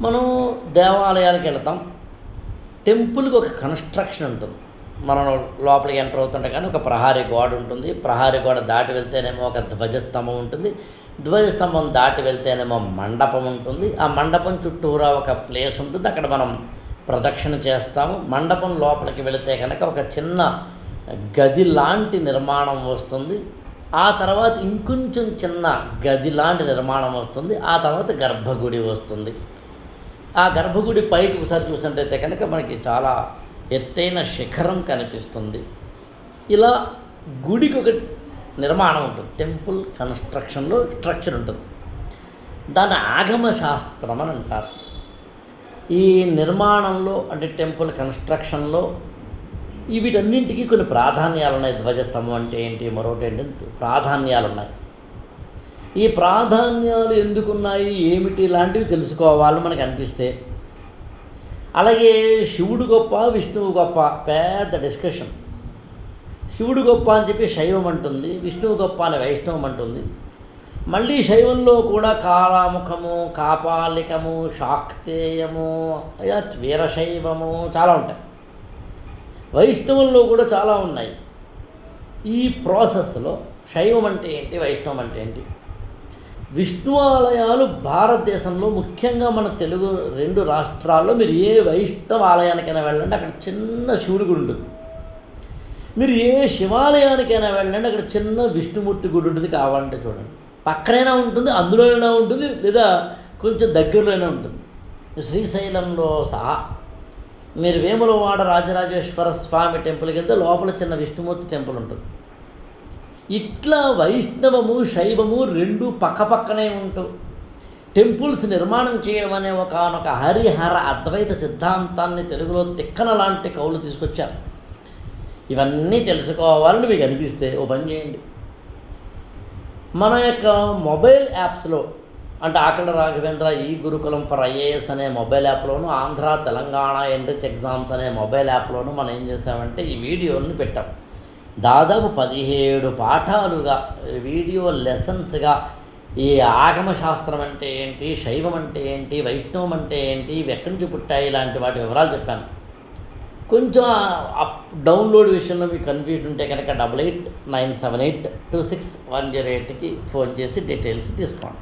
మనం దేవాలయాలకు వెళ్తాం. టెంపుల్కి ఒక కన్స్ట్రక్షన్ ఉంటుంది. మనం లోపలికి ఎంటర్ అవుతుంటే కానీ ఒక ప్రహారీ గోడ ఉంటుంది. ప్రహారీ గోడ దాటి వెళ్తేనేమో ఒక ధ్వజస్తంభం ఉంటుంది. ధ్వజస్తంభం దాటి వెళ్తేనేమో మండపం ఉంటుంది. ఆ మండపం చుట్టూరా ఒక ప్లేస్ ఉంటుంది. అక్కడ మనం ప్రదక్షిణ చేస్తాము. మండపం లోపలికి వెళితే కనుక ఒక చిన్న గది లాంటి నిర్మాణం వస్తుంది. ఆ తర్వాత ఇంకొంచెం చిన్న గది లాంటి నిర్మాణం వస్తుంది. ఆ తర్వాత గర్భగుడి వస్తుంది. ఆ గర్భగుడి పైకి ఒకసారి చూసినట్టయితే కనుక మనకి చాలా ఎత్తైన శిఖరం కనిపిస్తుంది. ఇలా గుడికి ఒక నిర్మాణం ఉంటుంది. టెంపుల్ కన్స్ట్రక్షన్లో స్ట్రక్చర్ ఉంటుంది. దాన్ని ఆగమ శాస్త్రం అని అంటారు. ఈ నిర్మాణంలో అంటే టెంపుల్ కన్స్ట్రక్షన్లో వీటన్నింటికి కొన్ని ప్రాధాన్యాలు ఉన్నాయి ధ్వజస్తంభం అంటే ఏంటి మరొకటి ఏంటి ప్రాధాన్యాలు ఉన్నాయి ఈ ప్రాధాన్యాలు ఎందుకున్నాయి ఏమిటి లాంటివి తెలుసుకోవాలని మనకు అనిపిస్తే. అలాగే శివుడు గొప్ప విష్ణువు గొప్ప పెద్ద డిస్కషన్. శివుడు గొప్ప అని చెప్పి శైవం అంటుంది విష్ణువు గొప్ప అని వైష్ణవం అంటుంది. మళ్ళీ శైవంలో కూడా కాలాముఖము కాపాలికము శాక్తేయము వీరశైవము చాలా ఉంటాయి. వైష్ణవంలో కూడా చాలా ఉన్నాయి. ఈ ప్రాసెస్లో శైవం అంటే ఏంటి వైష్ణవం అంటే ఏంటి? విష్ణు ఆలయాలు భారతదేశంలో ముఖ్యంగా మన తెలుగు రెండు రాష్ట్రాల్లో మీరు ఏ వైష్ణవ ఆలయానికైనా వెళ్ళండి అక్కడ చిన్న శివుడి గుడి ఉంటుంది. మీరు ఏ శివాలయానికైనా వెళ్ళండి అక్కడ చిన్న విష్ణుమూర్తి గుడి ఉంటుంది కావాలంటే చూడండి. పక్కనైనా ఉంటుంది అందులోనైనా ఉంటుంది లేదా కొంచెం దగ్గరలోనే ఉంటుంది. శ్రీశైలంలో సహా. మీరు వేములవాడ రాజరాజేశ్వర స్వామి టెంపుల్కి వెళ్తే లోపల చిన్న విష్ణుమూర్తి టెంపుల్ ఉంటుంది. ఇట్లా వైష్ణవము శైవము రెండు పక్కపక్కనే ఉంటూ టెంపుల్స్ నిర్మాణం చేయడం అనే ఒకనొక హరిహర అద్వైత సిద్ధాంతాన్ని తెలుగులో తిక్కన లాంటి కవులు తీసుకొచ్చారు. ఇవన్నీ తెలుసుకోవాలని మీకు అనిపిస్తే ఓ పని చేయండి. మన యొక్క మొబైల్ యాప్స్లో అంటే ఆకలి రాఘవేంద్ర ఈ గురుకులం ఫర్ ఐఏఎస్ అనే మొబైల్ యాప్లోను ఆంధ్ర తెలంగాణ ఎంట్రిచ్ ఎగ్జామ్స్ అనే మొబైల్ యాప్లోను మనం ఏం చేసామంటే ఈ వీడియోని పెట్టాం. దాదాపు పదిహేడు పాఠాలుగా వీడియో లెసన్స్గా ఈ ఆగమ శాస్త్రం అంటే ఏంటి శైవం అంటే ఏంటి వైష్ణవం అంటే ఏంటి ఎక్కడి నుంచి పుట్టాయి ఇలాంటి వాటి వివరాలు చెప్పాను. కొంచెం అప్ డౌన్లోడ్ విషయంలో మీకు కన్ఫ్యూజన్ ఉంటే కనుక double eight nine seven eight two six one zero ఎయిట్కి ఫోన్ చేసి డీటెయిల్స్ తీసుకోండి.